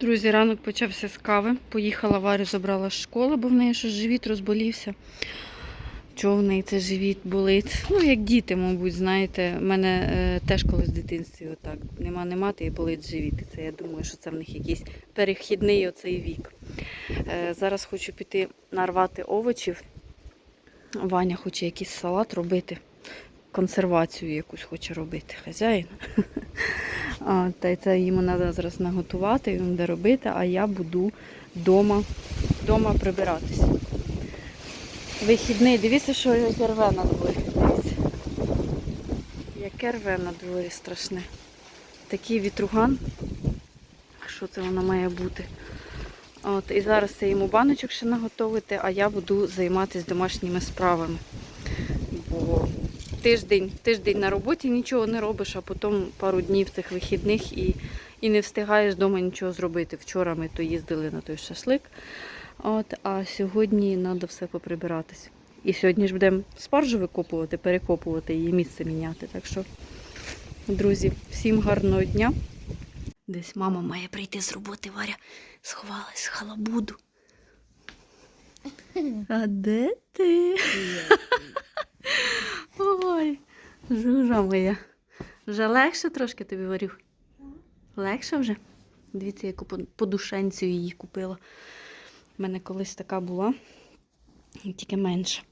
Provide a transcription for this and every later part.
Друзі, ранок почався з кави. Поїхала Варю, забрала з школи, бо в неї щось живіт розболівся. Чого в неї це живіт болить? Ну, як діти, мабуть, знаєте. У мене е, теж колись в дитинстві отак. Нема нема, і болить живіт. І це я думаю, що це в них якийсь перехідний оцей вік. Е, зараз хочу піти нарвати овочів. Ваня хоче якийсь салат робити. Консервацію якусь хоче робити. Хазяїн. А, та це йому треба зараз наготувати, він буде робити, а я буду вдома, вдома прибиратися. Вихідний, дивіться, що яке рве на дворі. Дивіться. Яке рве на дворі страшне. Такий вітруган. Що це воно має бути? От, і зараз це йому баночок ще наготовити, а я буду займатися домашніми справами. Бо тиждень, тиждень на роботі нічого не робиш, а потім пару днів цих вихідних і, і не встигаєш вдома нічого зробити. Вчора ми то їздили на той шашлик, от, а сьогодні треба все поприбиратися. І сьогодні ж будемо спаржу викопувати, перекопувати її місце міняти. Так що, друзі, всім гарного дня. Десь мама має прийти з роботи, Варя сховалась з халабуду. А де ти? Жужа моя. Вже легше трошки тобі варю? Легше вже? Дивіться, яку по- подушенцю її купила. У мене колись така була, тільки менша.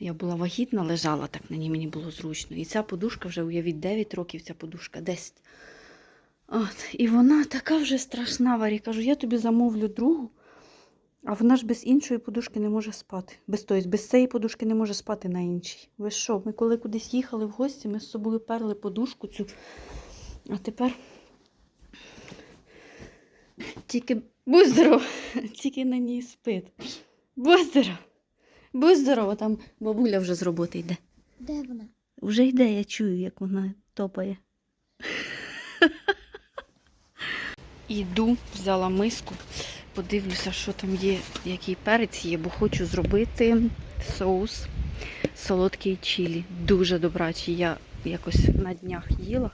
Я була вагітна, лежала так на ній, мені було зручно. І ця подушка вже, уявіть, 9 років ця подушка, 10. От, і вона така вже страшна, Варі. Кажу, я тобі замовлю другу, а вона ж без іншої подушки не може спати. Без тої, без цієї подушки не може спати на іншій. Ви що? Ми коли кудись їхали в гості, ми з собою перли подушку цю. А тепер тільки будь здоров, тільки на ній спить. Будь здоров. Будь здорова, там бабуля вже з роботи йде. Де вона? Вже йде, я чую, як вона топає. Іду, взяла миску, подивлюся, що там є, який перець є, бо хочу зробити соус солодкий чилі. Дуже добрачий. Я якось на днях їла,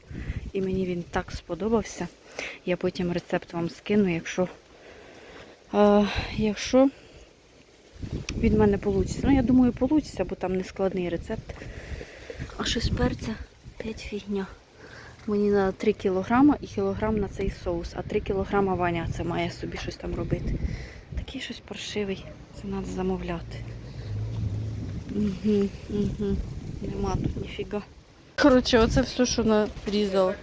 і мені він так сподобався. Я потім рецепт вам скину, якщо, е, якщо від мене вийде. Ну, я думаю, вийде, бо там не складний рецепт. А щось перця геть фігня. Мені треба 3 кілограма і кілограм на цей соус, а 3 кілограма Ваня це має собі щось там робити. Такий щось паршивий, це треба замовляти. Угу, угу. Нема тут ніфіга. Коротше, оце все, що нарізала.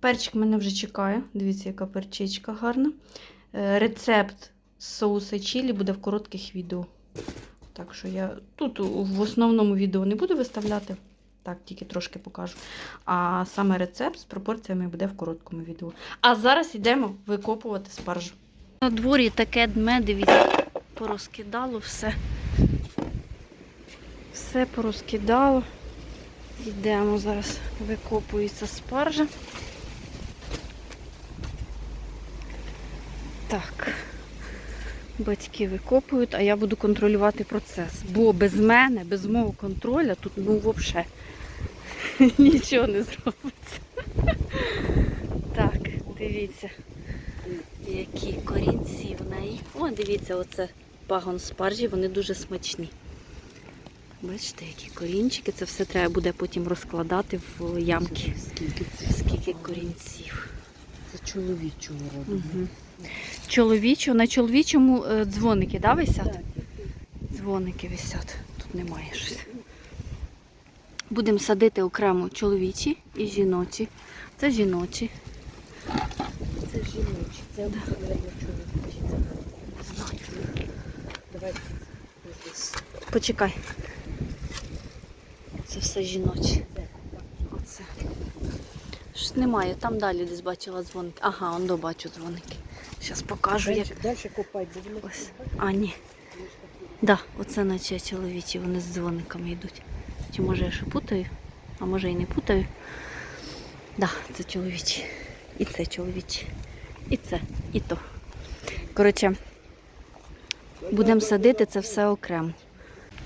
Перчик мене вже чекає. Дивіться, яка перчичка гарна. Е, Рецепт соуса чилі буде в коротких відео. Так що я тут в основному відео не буду виставляти. Так, тільки трошки покажу. А саме рецепт з пропорціями буде в короткому відео. А зараз йдемо викопувати спаржу. На дворі таке дме, дивіться, порозкидало все. Все порозкидало. Йдемо зараз, викопується спаржа. Так. Батьки викопують, а я буду контролювати процес. Бо без мене, без мого контролю, тут ну взагалі нічого не зробиться. Так, дивіться, які корінці в неї. О, дивіться, оце пагон спаржі, вони дуже смачні. Бачите, які корінчики, це все треба буде потім розкладати в ямки. Скільки це? Скільки корінців. Це чоловічого роду. Угу. Чоловічу, на чоловічому е, дзвоники, да, висять? Дзвоники висять. Тут немає щось. Будемо садити окремо чоловічі і жіночі. Це жіночі. Це жіночі, це обикновенно чоловічі. Давайте. Почекай. Це все жіночі. Оце. Щось немає. Там далі десь бачила дзвоники. Ага, он бачу дзвоники. Зараз покажу, як. Далі копати будемо. Ось. А, ні. Да, оце наче чоловічі, вони з дзвониками йдуть. Чи може я ще путаю? А може і не путаю. Да, це чоловічі. І це чоловічі. І це, і то. Коротше, будемо садити це все окремо.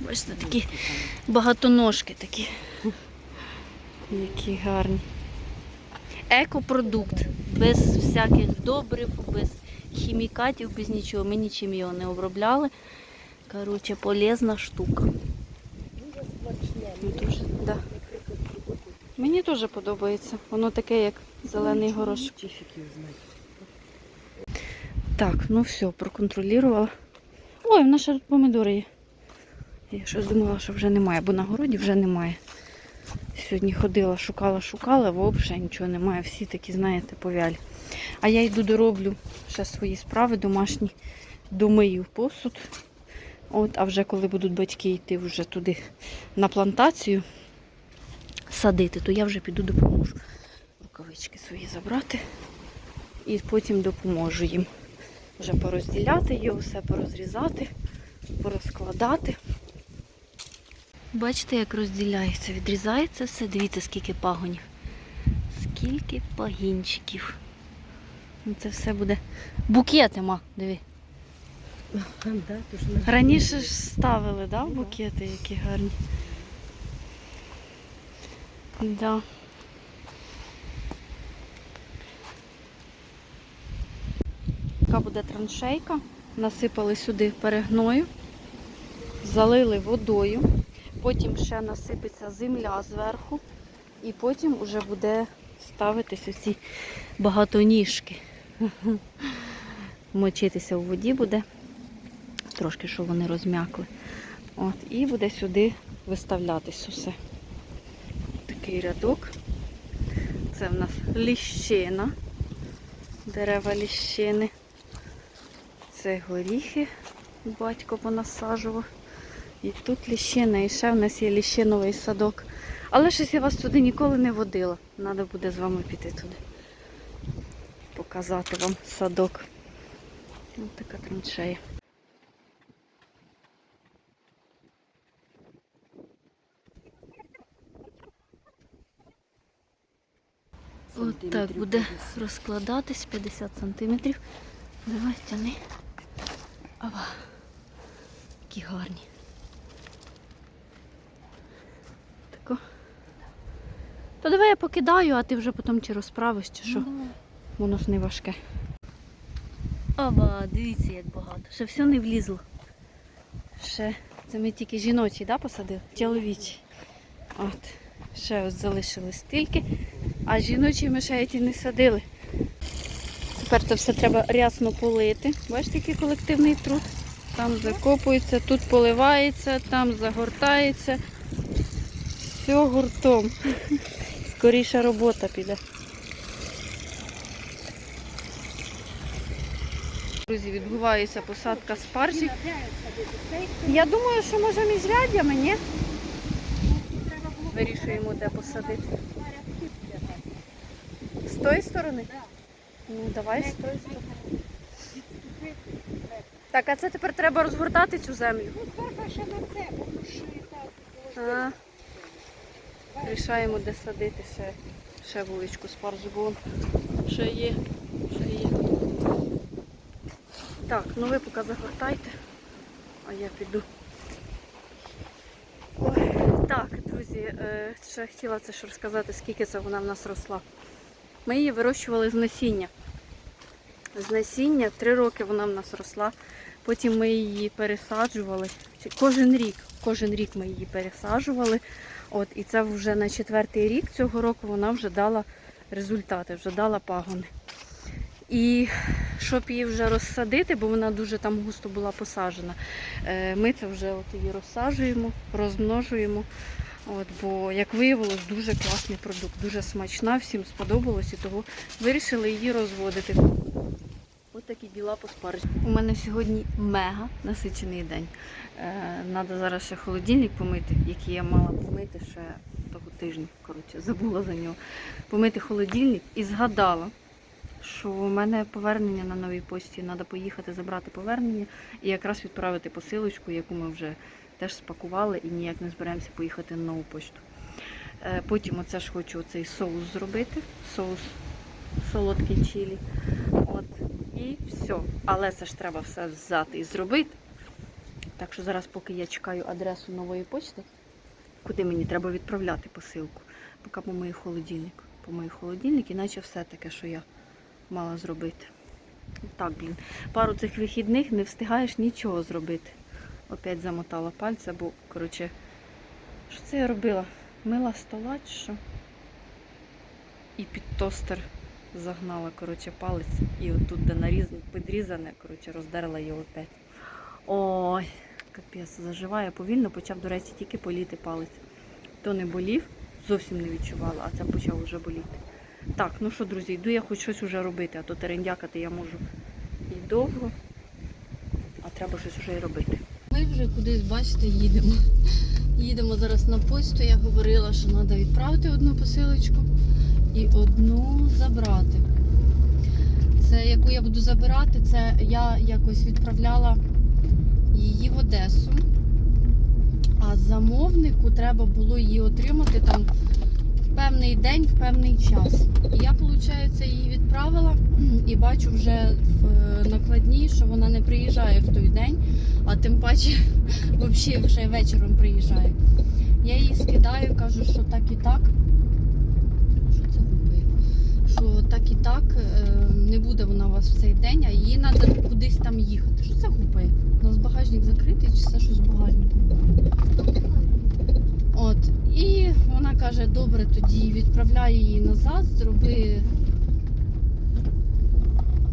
Бачите, такі багатоножки такі. Які гарні. Екопродукт. без всяких добрив, без хімікатів, без нічого. Ми нічим його не обробляли. Коротше, полезна штука. Дуже смачне. Мені, да. Мені теж подобається. Воно таке, як зелений горошок. Так, ну все, проконтролювала. Ой, в нас ще помідори є. Я щось думала, що вже немає, бо на городі вже немає. Сьогодні ходила, шукала, шукала, взагалі нічого немає. Всі такі, знаєте, повялі. А я йду дороблю ще свої справи домашні, домию посуд. От, а вже коли будуть батьки йти вже туди на плантацію садити, то я вже піду допоможу рукавички свої забрати і потім допоможу їм вже порозділяти його, все порозрізати, порозкладати. Бачите, як розділяється, відрізається все. Дивіться, скільки пагонів. Скільки пагінчиків. Ну, Це все буде. Букети, ма, диви. Раніше ж ставили, да. букети, які гарні. Да. Така буде траншейка. Насипали сюди перегною, залили водою, потім ще насипеться земля зверху, і потім вже буде ставитись оці багатоніжки. Мочитися у воді буде трошки, щоб вони розм'якли. От, і буде сюди виставлятись усе. Такий рядок. Це в нас ліщина, дерева ліщини. Це горіхи батько понасаджував. І тут ліщина, і ще в нас є ліщиновий садок. Але щось я вас туди ніколи не водила. Треба буде з вами піти туди. Показати вам садок. Ось така траншея. От так буде розкладатись 50 сантиметрів. Давай тяни. Ава. Які гарні. То давай я покидаю, а ти вже потім чи розправиш, чи що. Воно ж не важке. Оба, дивіться, як багато. Ще все не влізло. Ще це ми тільки жіночі, да, посадили? Чоловічі. От. Ще ось залишилось стільки. А жіночі ми ще ті не садили. Тепер це все треба рясно полити. Бачите, який колективний труд. Там закопується, тут поливається, там загортається. Все гуртом. Скоріша робота піде. Друзі, відбувається посадка спаржі. Я думаю, що може між рядями, ні? Вирішуємо, де посадити. З тої сторони? Ну, давай з тої сторони. Так, а це тепер треба розгортати цю землю. А, рішаємо, де садити ще, ще вуличку спаржі, бо ще є, ще є. Так, ну ви поки загортайте, а я піду. Ой, так, друзі, е, ще хотіла це ж розказати, скільки це вона в нас росла. Ми її вирощували з насіння. З насіння три роки вона в нас росла. Потім ми її пересаджували. Кожен рік, кожен рік ми її пересаджували. От, і це вже на четвертий рік цього року вона вже дала результати, вже дала пагони. І щоб її вже розсадити, бо вона дуже там густо була посаджена, е, ми це вже от її розсаджуємо, розмножуємо. От, бо, як виявилось, дуже класний продукт, дуже смачна, всім сподобалось і того вирішили її розводити. Такі діла по спаржі. У мене сьогодні мега насичений день. Треба зараз ще холодильник помити, який я мала помити ще того тижня. Коротше, забула за нього. Помити холодильник і згадала, що у мене повернення на новій почті. Треба поїхати забрати повернення і якраз відправити посилочку, яку ми вже теж спакували і ніяк не зберемося поїхати на нову почту. Е, Потім оце ж хочу цей соус зробити. Соус солодкий чилі. І все. Але це ж треба все взяти і зробити. Так що зараз, поки я чекаю адресу нової почти, куди мені треба відправляти посилку, поки помию холодильник. Помию холодильник, іначе все таке, що я мала зробити. Так, блін. Пару цих вихідних не встигаєш нічого зробити. Опять замотала пальця, бо, коротше, що це я робила? Мила стола що? І під тостер загнала, коротше, палець. І отут, де наріз... підрізане, коротше, роздерла його опять. Ой, капець, заживає повільно, почав, до речі, тільки боліти палець. То не болів, зовсім не відчувала, а це почав вже боліти. Так, ну що, друзі, йду я хоч щось уже робити, а то терендякати я можу і довго, а треба щось вже і робити. Ми вже кудись, бачите, їдемо. Їдемо зараз на почту. Я говорила, що треба відправити одну посилочку і одну забрати. Це яку я буду забирати, це я якось відправляла її в Одесу. А замовнику треба було її отримати там в певний день, в певний час. І я, виходить, її відправила і бачу вже в е, накладній, що вона не приїжджає в той день, а тим паче взагалі вже вечором приїжджає. Я їй скидаю, кажу, що так і так. Що це гупає? Що так і так е, не буде вона у вас в цей день, а їй треба кудись там їхати. Що це гупає? У нас багажник закритий чи це щось багажником? От. І вона каже, добре, тоді відправляю її назад, зроби,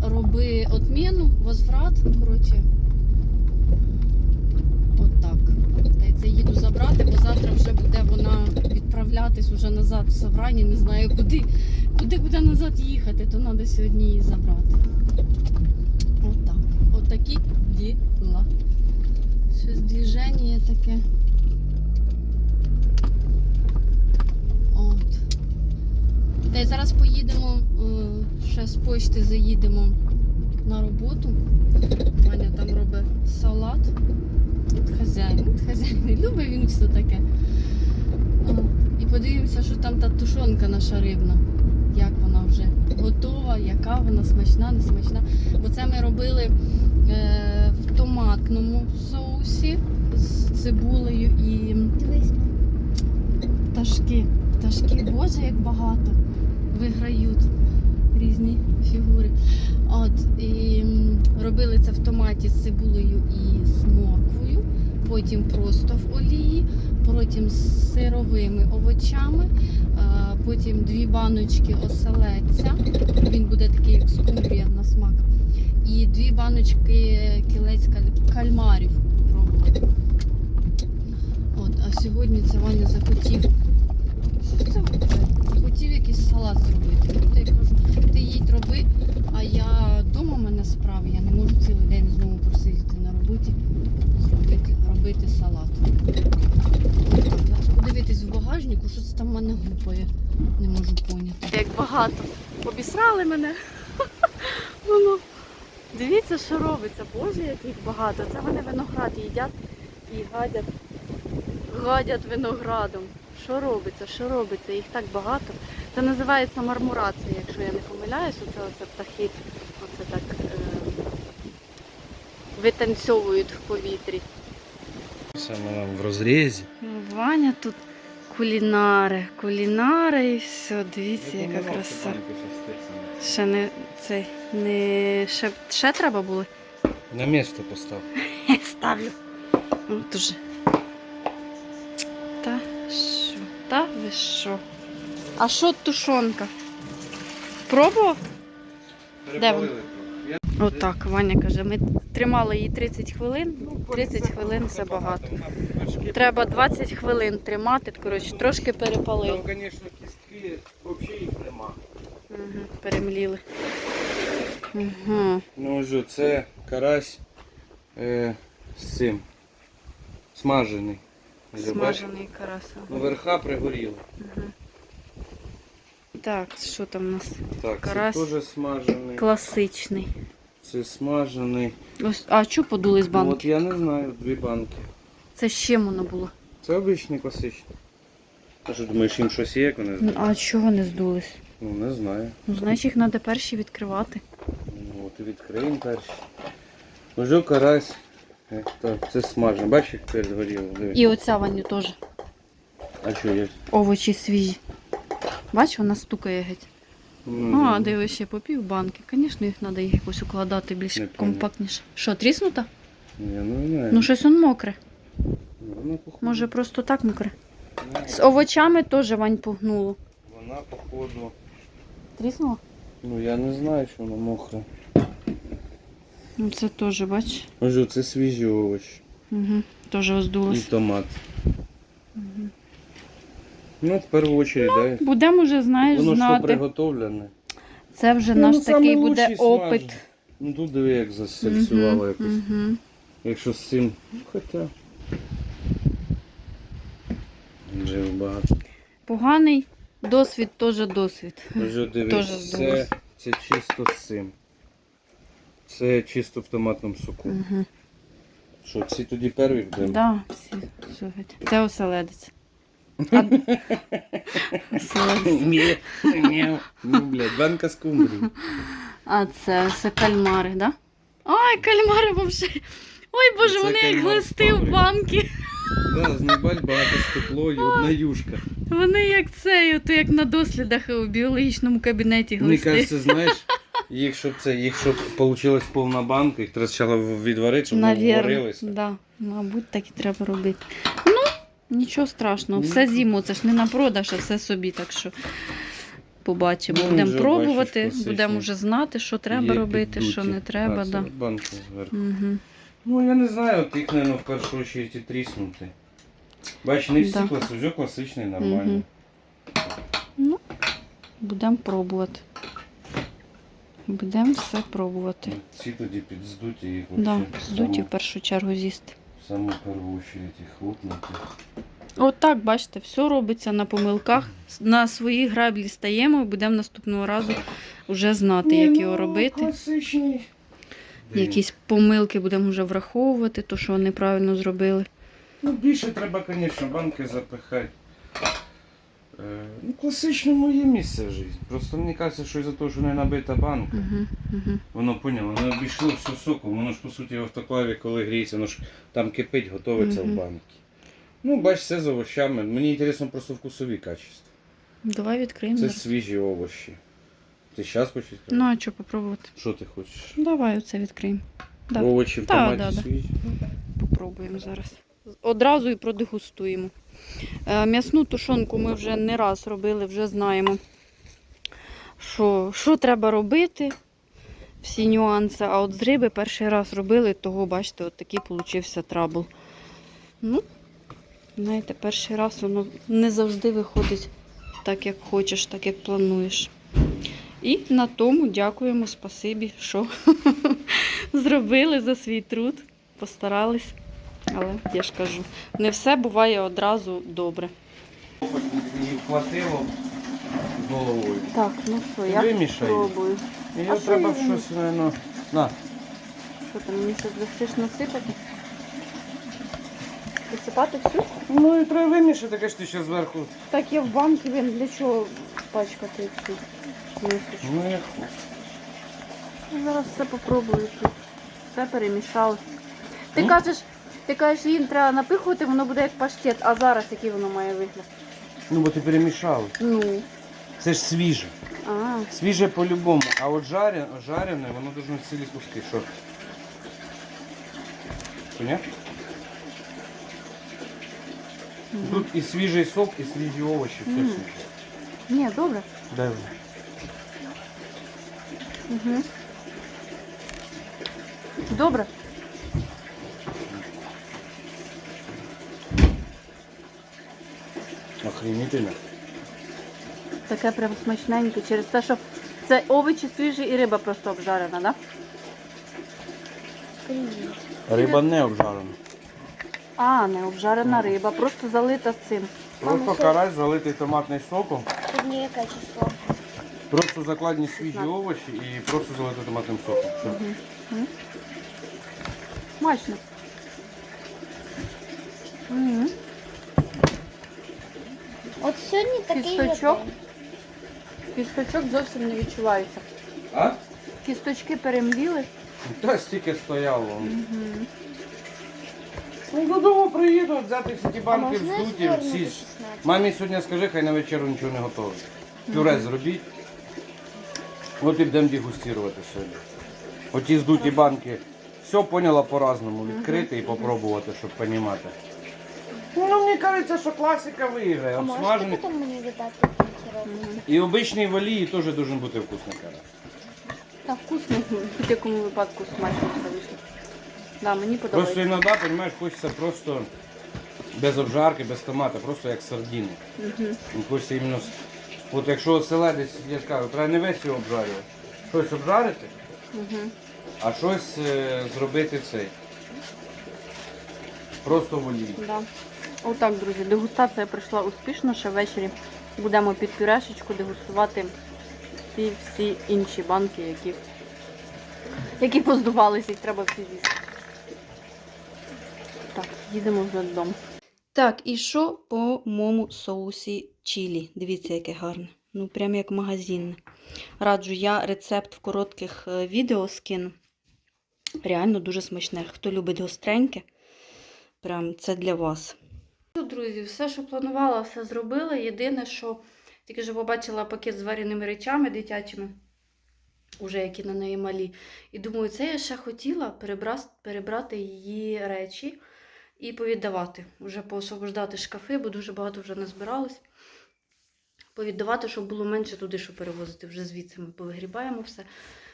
роби отміну, возврат. Коротше, от так. Це їду забрати, бо завтра вже буде вона відправлятись уже назад в Саврані, не знаю куди. Куди буде назад їхати, то треба сьогодні її забрати. От так. От такі діла. Щось движення таке. От. Та й зараз поїдемо, е, ще з почти заїдемо на роботу. Ваня там робить салат. От хазяїн, от хазяїн, любить він все таке. О, І подивимося, що там та тушонка наша рибна. Як вона вже готова, яка вона смачна, не смачна. Бо це ми робили е, в томатному соусі з цибулею і пташки. Пташки, боже, як багато виграють різні фігури. От, і робили це в томаті з цибулею і з морквою, потім просто в олії, потім з сировими овочами, потім дві баночки оселедця. Він буде такий, як скумбрія на смак. І дві баночки кілець кальмарів пробували. От, а сьогодні це Ваня захотів. Що це? Захотів якийсь салат зробити. Ну, я кажу, ти їдь роби, а я вдома в мене справи, я не можу цілий день знову просидіти на роботі, зробити, робити салат. Подивитись в багажнику, що це там в мене гупає. Не можу поняти. Як багато. Обісрали мене. Воно. Дивіться, що робиться. Боже, як їх багато. Це вони виноград їдять і гадять, гадять виноградом. Що робиться, що робиться? Їх так багато. Це називається мармурація, якщо я не помиляюсь, оце, оце птахи оце так е, витанцьовують в повітрі. Саме в розрізі. Ну, Ваня тут кулінари, кулінари і все. Дивіться, яка краса. Ще не цей не ще, ще треба було. На місто постав. Ставлю. От уже. Та що? Та ви що? А що тушонка? Пробував? Перепалили Отак, Ваня каже, ми тримали її 30 хвилин. 30 хвилин це багато. Треба 20 хвилин тримати, коротше, трошки Там, перепалили. звісно, кістки взагалі їх нема. Угу, перемліли. Угу. Ну ось це карась е, з цим. Смажений. Смажений караса. Ну, верха пригоріли. Так, що там у нас? Так, Карась. це теж смажений. Класичний. Це смажений. Ось, а що подули з Ну, банки? от я не знаю, дві банки. Це з чим воно було? Це обичний класичний. А що думаєш, їм щось є, як вони Ну. А чого не здулись? Ну не знаю. Ну, значить, їх треба перші відкривати. Ну, от і відкриємо перші. Ось карась. Е, Так, це смажено. Бачиш, як перегоріло? Диви. І оця Ваню теж. А що є? Овочі свіжі. Бач, вона стукає геть. Ну, А, дивись, ще по банки. Звісно, їх треба якось укладати більш компактніше. Що, тріснута? Я не знаю. Ну, щось он мокре. Вона походу. Може, просто так мокре. не, З овочами теж Вань погнуло. Вона походу. Тріснуло? Ну я не знаю, що вона мокра. Ну, це теж, бач. Може, це свіжі овочі. Угу. Теж І томат. Ну, в першу чергу, да. Будемо вже, знаєш, Воно що знати. приготовлене. Це вже Ну, наш ну, такий буде лучший опит. Ну тут диви, як засальцювало якось. Угу. Якщо з цим. Ну, Хоча. Вже багато. Поганий досвід теж досвід. Вже дивись, здалось. це, це чисто з цим. Це чисто в томатному соку. Угу. Що, ці тоді перві будемо? Да, всі слухайте. Це оселедець. А... Ні, ні, ну, блядь, банка скумбрії. А це все кальмари, да? Ой, кальмари взагалі. Ой, боже, Це вони як кальмар глисти в банки. Да, знайбаль багато стекло і одна юшка. Вони як це, ото як на дослідах у біологічному кабінеті Мені глисти. кажеться, знаєш, їх щоб це, їх щоб вийшла повна банка, їх треба спочатку відварити, щоб вони Навірно, варилися. да. Мабуть, так і треба робити. Ну, нічого страшного, все зиму, це ж не на продаж, а все собі, так що побачимо. Ну, будемо вже пробувати, бачиш, будемо вже знати, що треба Є робити, що не треба. Це Да. банки зверху. Угу. Ну я не знаю, от їх, мабуть, в першу чергу і тріснути. Бач, не всі Да. класи, вже класичний, нормальний. Мгм. Ну, будемо пробувати. Будемо все пробувати. Ці тоді підздуті їх Да, вообще здуті саму- в першу чергу з'їсти. Саму першу очередь їх хлопнути. От так, бачите, все робиться на помилках. На свої граблі стаємо і будемо наступного разу вже знати, як його робити. Класичний. Якісь помилки будемо вже враховувати, то що вони правильно зробили. Ну, більше треба, звісно, банки запихати. Е, ну, класичному є місце в житті. Просто мені кажеться, що із-за того, що не набита банка, Угу, угу. воно поняло, воно обійшло все соком, воно ж по суті в автоклаві, коли гріється, воно ж там кипить, готовиться Мгм. в банки. Ну, бач, все з овощами. Мені цікаво просто вкусові качества. Давай відкриємо. Це свіжі овощі. Ти зараз хочеш сказати? Ну, а що попробувати? Що ти хочеш? Давай оце відкриємо. Да. Овочі в томаті да, да. свіжі. Попробуємо зараз. Одразу і продегустуємо. Е, М'ясну тушонку ми вже не раз робили, вже знаємо, що, що треба робити, всі нюанси. А от з риби перший раз робили, того, бачите, от такий получився трабл. Ну, знаєте, перший раз воно не завжди виходить так, як хочеш, так, як плануєш. І на тому дякуємо, спасибі, що зробили за свій труд, постарались. Але я ж кажу, не все буває одразу добре. Хватило головою. Так, ну що, я вимішай. спробую. Її А що треба в її щось, мабуть, на. Що ти мені щось дасиш насипати? Висипати всю? Ну і треба вимішати, таке ж ти ще зверху. Так я в банки він для чого пачкати цю мисочку? Ну як. Ну, Зараз все попробую тут. Все перемішали. Ти Ну. кажеш, ти кажеш, їм треба напихувати, воно буде як паштет, а зараз який воно має вигляд? Ну бо ти перемішав. Ну. Це ж свіже. А, Свіже по-любому. А от жаре, жарене, воно должно цілі куски. Що? Понятно? Тут і свіжий сок, і свіжі овочі, все Мгм. свіже. ні, добре. Дай вже. Угу. Добре. Охренительно. Таке прям смачненьке через те, що це овочі свіжі і риба просто обжарена, так? Да? Риба не обжарена. А, не обжарена риба, просто залита цим. Просто карась залитий томатним соком. Яке число? Просто закладені свіжі овочі і просто залити томатним соком. Все. Смачно. Угу. От сьогодні такий Кісточок? день. Кісточок зовсім не відчувається. А? Кісточки перемліли. Та стільки стояло. Угу. Ну, додому приїду, взяти всі ті банки можна звернути всі. 16? Мамі сьогодні скажи, хай на вечерю нічого не готовить. Пюре зробіть. От і будемо дегустувати сьогодні. Оті здуті банки. Все поняла по-разному. Відкрити і попробувати, щоб розуміти. Ну, мені кажеться, що класика виграє. А можете Обсмажений. мне видать монтировать? І обичний в олії теж дуже бути вкусний карась. Та вкусний, в будь-якому випадку смачно все вийшло. Да, мені Просто подобається. іноді, розумієш, хочеться просто без обжарки, без томата, просто як сардини. Угу. Хочеться іменно. з- От якщо оселедець, я ж кажу, треба не весь його обжарювати. Щось обжарити, Угу. а щось е, зробити цей. Просто в олії. Да. Отак, друзі, дегустація пройшла успішно. Ще ввечері будемо під пюрешечку дегустувати ті всі інші банки, які, які поздувалися, їх треба всі з'їсти. Так, їдемо вже додому. Так, і що по моєму соусі чілі? Дивіться, яке гарне. Ну, прям як магазинне. Раджу, я рецепт в коротких е, відео скину. Реально дуже смачне. Хто любить гостреньке, прям це для вас. Ну, друзі, все, що планувала, все зробила. Єдине, що тільки що побачила пакет з вареними речами дитячими, уже які на неї малі. І думаю, це я ще хотіла перебрати, її речі і повіддавати. Вже поосвобождати шкафи, бо дуже багато вже не збиралось. Повіддавати, щоб було менше туди, що перевозити. Вже звідси ми повигрібаємо все,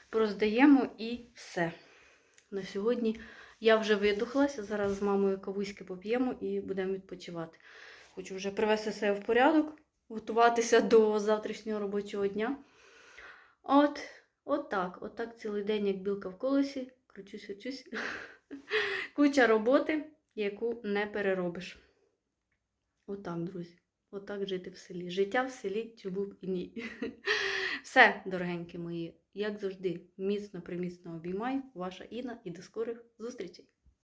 пороздаємо і все. На сьогодні я вже видухлася. Зараз з мамою кавуськи поп'ємо і будемо відпочивати. Хочу вже привести себе в порядок, готуватися до завтрашнього робочого дня. От, от так, от так цілий день, як білка в колесі, кручусь, кручусь. Куча роботи, яку не переробиш. Отак, друзі. Отак жити в селі. Життя в селі б і ні. Все, дорогенькі мої, як завжди, міцно приміцно обіймаю. Ваша Інна і до скорих зустрічей!